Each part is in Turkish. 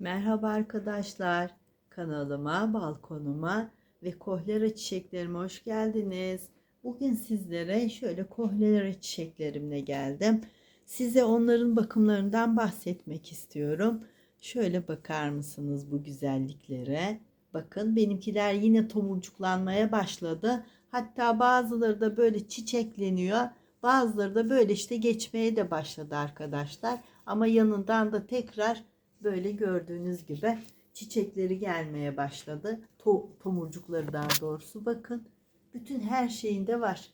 Merhaba arkadaşlar. Kanalıma, balkonuma ve kohlera çiçeklerime hoş geldiniz. Bugün sizlere şöyle kohlera çiçeklerimle geldim. Size onların bakımlarından bahsetmek istiyorum. Şöyle bakar mısınız bu güzelliklere? Bakın benimkiler yine tomurcuklanmaya başladı. Hatta bazıları da böyle çiçekleniyor. Bazıları da böyle işte geçmeye de başladı arkadaşlar. Ama yanından da tekrar böyle gördüğünüz gibi çiçekleri gelmeye başladı. To tomurcukları daha doğrusu bakın. Bütün her şeyinde var.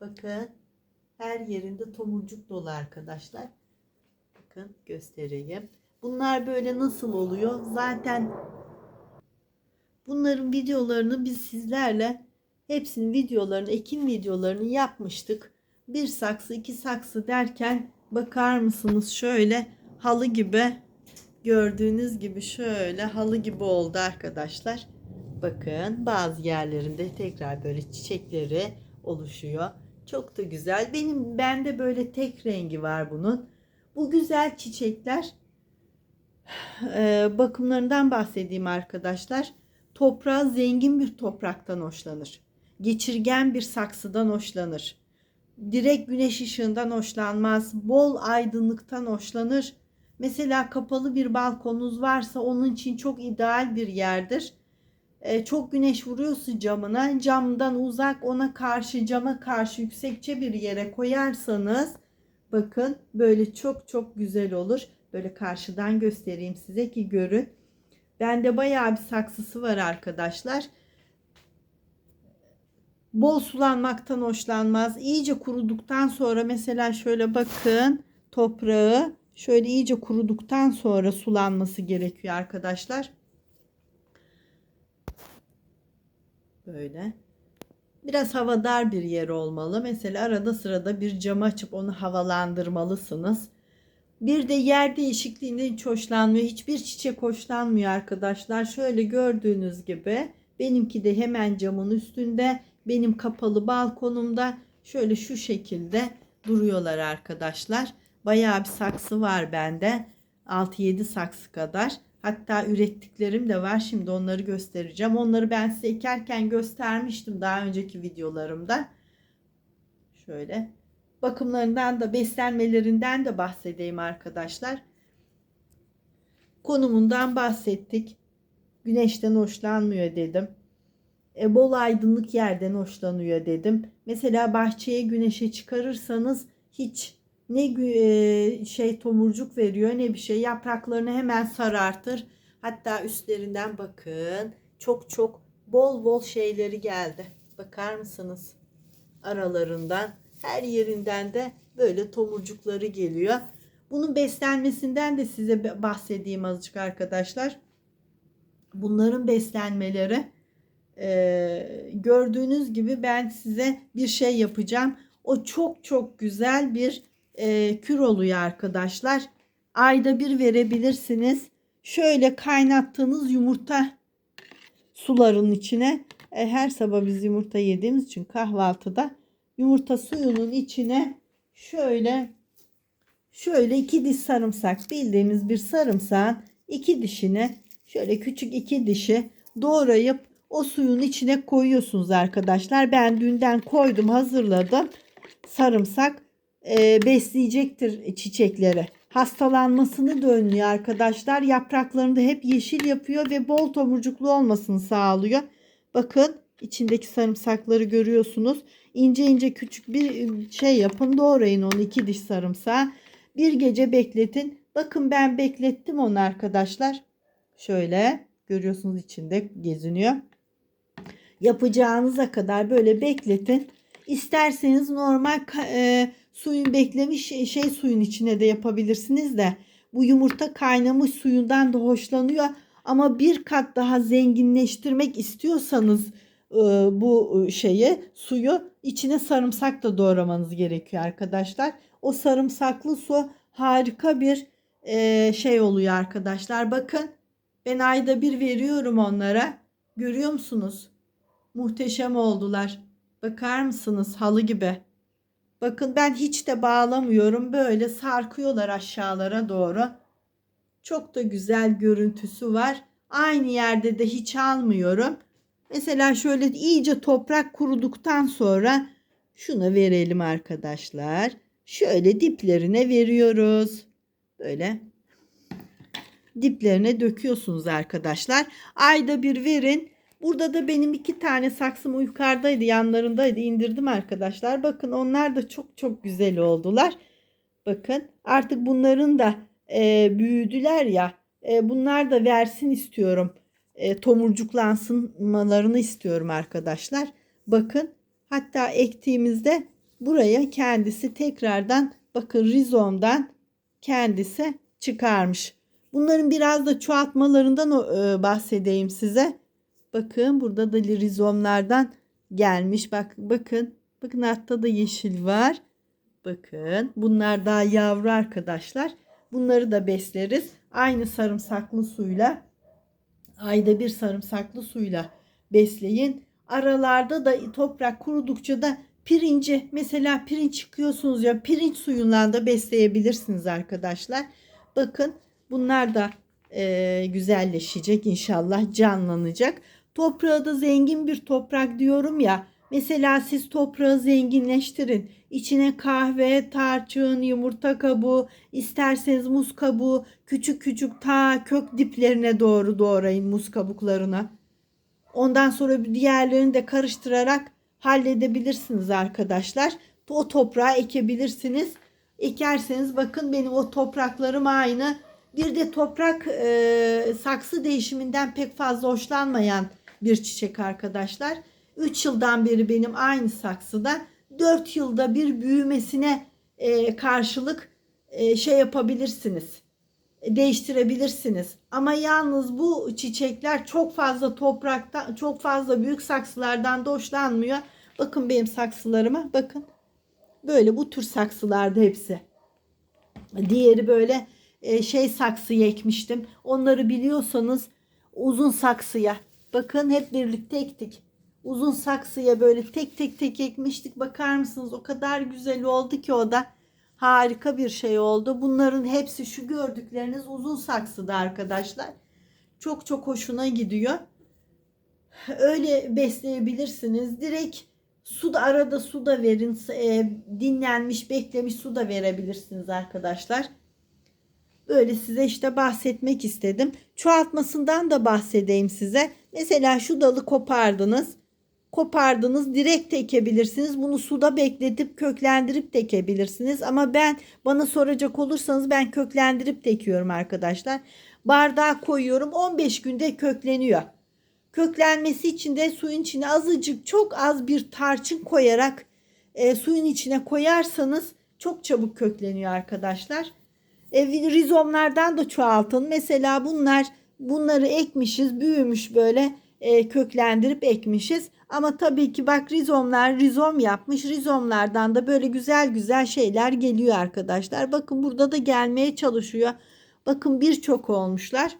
Bakın her yerinde tomurcuk dolu arkadaşlar. Bakın göstereyim. Bunlar böyle nasıl oluyor? Zaten bunların videolarını biz sizlerle hepsinin videolarını, ekim videolarını yapmıştık. Bir saksı, iki saksı derken bakar mısınız şöyle halı gibi gördüğünüz gibi şöyle halı gibi oldu arkadaşlar. Bakın bazı yerlerinde tekrar böyle çiçekleri oluşuyor. Çok da güzel. Benim bende böyle tek rengi var bunun. Bu güzel çiçekler e, bakımlarından bahsedeyim arkadaşlar. Toprağı zengin bir topraktan hoşlanır. Geçirgen bir saksıdan hoşlanır. Direkt güneş ışığından hoşlanmaz. Bol aydınlıktan hoşlanır Mesela kapalı bir balkonunuz varsa onun için çok ideal bir yerdir. Ee, çok güneş vuruyorsa camına camdan uzak ona karşı cama karşı yüksekçe bir yere koyarsanız bakın böyle çok çok güzel olur. Böyle karşıdan göstereyim size ki görün. Bende bayağı bir saksısı var arkadaşlar. Bol sulanmaktan hoşlanmaz. İyice kuruduktan sonra mesela şöyle bakın toprağı Şöyle iyice kuruduktan sonra sulanması gerekiyor arkadaşlar. Böyle. Biraz havadar bir yer olmalı. Mesela arada sırada bir cam açıp onu havalandırmalısınız. Bir de yer değişikliğinde hiç hoşlanmıyor. Hiçbir çiçek hoşlanmıyor arkadaşlar. Şöyle gördüğünüz gibi benimki de hemen camın üstünde. Benim kapalı balkonumda şöyle şu şekilde duruyorlar arkadaşlar. Bayağı bir saksı var bende. 6-7 saksı kadar. Hatta ürettiklerim de var. Şimdi onları göstereceğim. Onları ben size ekerken göstermiştim daha önceki videolarımda. Şöyle. Bakımlarından da beslenmelerinden de bahsedeyim arkadaşlar. Konumundan bahsettik. Güneşten hoşlanmıyor dedim. E, bol aydınlık yerden hoşlanıyor dedim. Mesela bahçeye güneşe çıkarırsanız hiç ne şey tomurcuk veriyor ne bir şey yapraklarını hemen sarartır. Hatta üstlerinden bakın çok çok bol bol şeyleri geldi. Bakar mısınız? Aralarından her yerinden de böyle tomurcukları geliyor. Bunun beslenmesinden de size bahsedeyim azıcık arkadaşlar. Bunların beslenmeleri e, gördüğünüz gibi ben size bir şey yapacağım. O çok çok güzel bir e, kür oluyor arkadaşlar. Ayda bir verebilirsiniz. Şöyle kaynattığınız yumurta suların içine e, her sabah biz yumurta yediğimiz için kahvaltıda yumurta suyunun içine şöyle şöyle iki diş sarımsak bildiğimiz bir sarımsağın iki dişini şöyle küçük iki dişi doğrayıp o suyun içine koyuyorsunuz arkadaşlar. Ben dünden koydum hazırladım. Sarımsak e, besleyecektir çiçekleri. Hastalanmasını da önlüyor arkadaşlar. Yapraklarını da hep yeşil yapıyor ve bol tomurcuklu olmasını sağlıyor. Bakın içindeki sarımsakları görüyorsunuz. İnce ince küçük bir şey yapın doğrayın onu iki diş sarımsağı. Bir gece bekletin. Bakın ben beklettim onu arkadaşlar. Şöyle görüyorsunuz içinde geziniyor. Yapacağınıza kadar böyle bekletin. İsterseniz normal e, suyun beklemiş şey, şey suyun içine de yapabilirsiniz de bu yumurta kaynamış suyundan da hoşlanıyor ama bir kat daha zenginleştirmek istiyorsanız e, bu e, şeyi suyu içine sarımsak da doğramanız gerekiyor arkadaşlar. O sarımsaklı su harika bir e, şey oluyor arkadaşlar. Bakın ben ayda bir veriyorum onlara. Görüyor musunuz? Muhteşem oldular. Bakar mısınız halı gibi. Bakın ben hiç de bağlamıyorum. Böyle sarkıyorlar aşağılara doğru. Çok da güzel görüntüsü var. Aynı yerde de hiç almıyorum. Mesela şöyle iyice toprak kuruduktan sonra şuna verelim arkadaşlar. Şöyle diplerine veriyoruz. Böyle diplerine döküyorsunuz arkadaşlar. Ayda bir verin. Burada da benim iki tane saksım yukarıdaydı yanlarındaydı indirdim arkadaşlar. Bakın onlar da çok çok güzel oldular. Bakın artık bunların da e, büyüdüler ya. E, bunlar da versin istiyorum. E, tomurcuklansınmalarını istiyorum arkadaşlar. Bakın hatta ektiğimizde buraya kendisi tekrardan bakın rizomdan kendisi çıkarmış. Bunların biraz da çoğaltmalarından e, bahsedeyim size. Bakın burada da rizomlardan gelmiş. Bak bakın. Bakın altta da yeşil var. Bakın bunlar daha yavru arkadaşlar. Bunları da besleriz. Aynı sarımsaklı suyla ayda bir sarımsaklı suyla besleyin. Aralarda da toprak kurudukça da pirinci mesela pirinç çıkıyorsunuz ya pirinç suyundan da besleyebilirsiniz arkadaşlar. Bakın bunlar da e, güzelleşecek inşallah canlanacak. Toprağı da zengin bir toprak diyorum ya. Mesela siz toprağı zenginleştirin. İçine kahve, tarçın, yumurta kabuğu, isterseniz muz kabuğu, küçük küçük ta kök diplerine doğru doğrayın muz kabuklarını. Ondan sonra diğerlerini de karıştırarak halledebilirsiniz arkadaşlar. O toprağa ekebilirsiniz. Ekerseniz bakın benim o topraklarım aynı. Bir de toprak e, saksı değişiminden pek fazla hoşlanmayan bir çiçek arkadaşlar. 3 yıldan beri benim aynı saksıda 4 yılda bir büyümesine e, karşılık e, şey yapabilirsiniz. E, değiştirebilirsiniz. Ama yalnız bu çiçekler çok fazla topraktan, çok fazla büyük saksılardan da hoşlanmıyor. Bakın benim saksılarıma bakın. Böyle bu tür saksılarda hepsi. Diğeri böyle e, şey saksıya ekmiştim. Onları biliyorsanız uzun saksıya. Bakın hep birlikte ektik. Uzun saksıya böyle tek tek tek ekmiştik. Bakar mısınız? O kadar güzel oldu ki o da. Harika bir şey oldu. Bunların hepsi şu gördükleriniz uzun saksıda arkadaşlar. Çok çok hoşuna gidiyor. Öyle besleyebilirsiniz. Direkt su da arada su da verin. E, dinlenmiş, beklemiş su da verebilirsiniz arkadaşlar. Böyle size işte bahsetmek istedim. Çoğaltmasından da bahsedeyim size. Mesela şu dalı kopardınız. Kopardınız direkt ekebilirsiniz. Bunu suda bekletip köklendirip de ekebilirsiniz. Ama ben bana soracak olursanız ben köklendirip de ekiyorum arkadaşlar. Bardağa koyuyorum 15 günde kökleniyor. Köklenmesi için de suyun içine azıcık çok az bir tarçın koyarak e, suyun içine koyarsanız çok çabuk kökleniyor arkadaşlar. E, rizomlardan da çoğaltın. Mesela bunlar bunları ekmişiz, büyümüş böyle e, köklendirip ekmişiz. Ama tabii ki bak rizomlar rizom yapmış. Rizomlardan da böyle güzel güzel şeyler geliyor arkadaşlar. Bakın burada da gelmeye çalışıyor. Bakın birçok olmuşlar.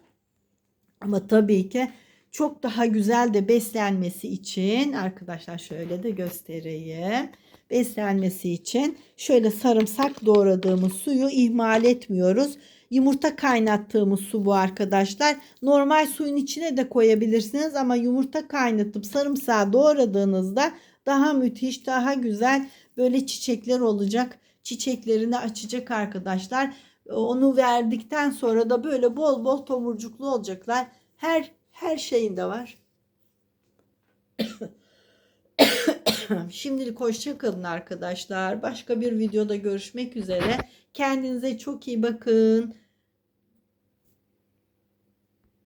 Ama tabii ki çok daha güzel de beslenmesi için arkadaşlar şöyle de göstereyim beslenmesi için şöyle sarımsak doğradığımız suyu ihmal etmiyoruz. Yumurta kaynattığımız su bu arkadaşlar. Normal suyun içine de koyabilirsiniz ama yumurta kaynatıp sarımsağı doğradığınızda daha müthiş, daha güzel böyle çiçekler olacak. Çiçeklerini açacak arkadaşlar. Onu verdikten sonra da böyle bol bol tomurcuklu olacaklar. Her her şeyinde var. Şimdilik hoşça kalın arkadaşlar. Başka bir videoda görüşmek üzere. Kendinize çok iyi bakın.